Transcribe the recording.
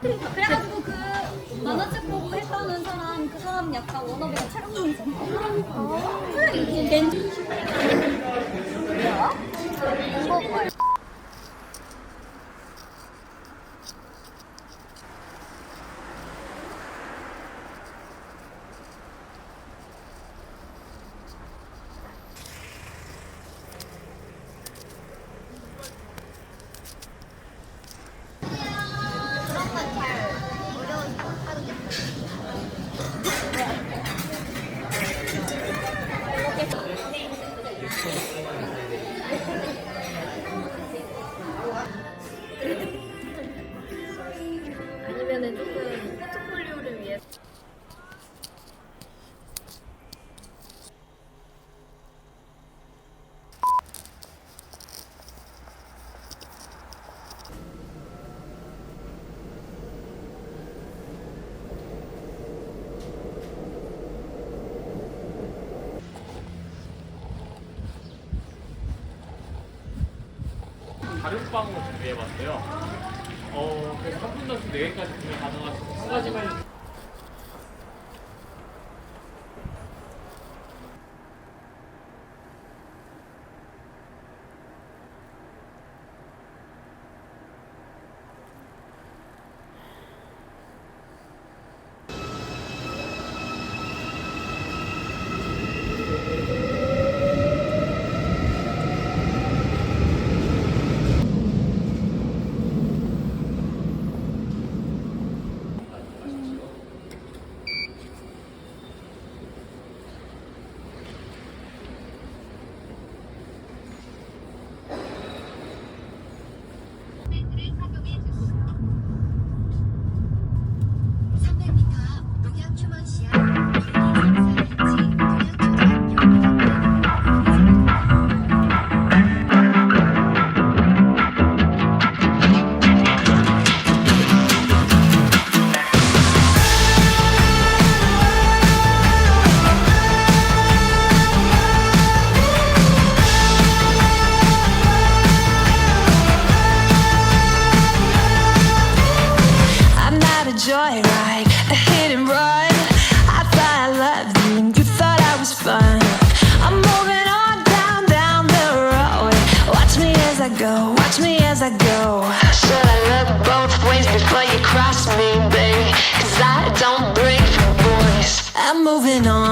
그래가지고 그 만화책 보고 했다는 사람 그 사람 약간 워너비가 촬영 중이잖아. 그래 렌즈. 뭐야? 이거 뭐야? 다육방으로 준비해봤어요. 어, 그래서 한 분당 4개까지 구매 가능하시고 한 가지만 I'm moving on down, down the road. Watch me as I go, watch me as I go. Should I look both ways before you cross me? Cause I don't break for boys. I'm moving on.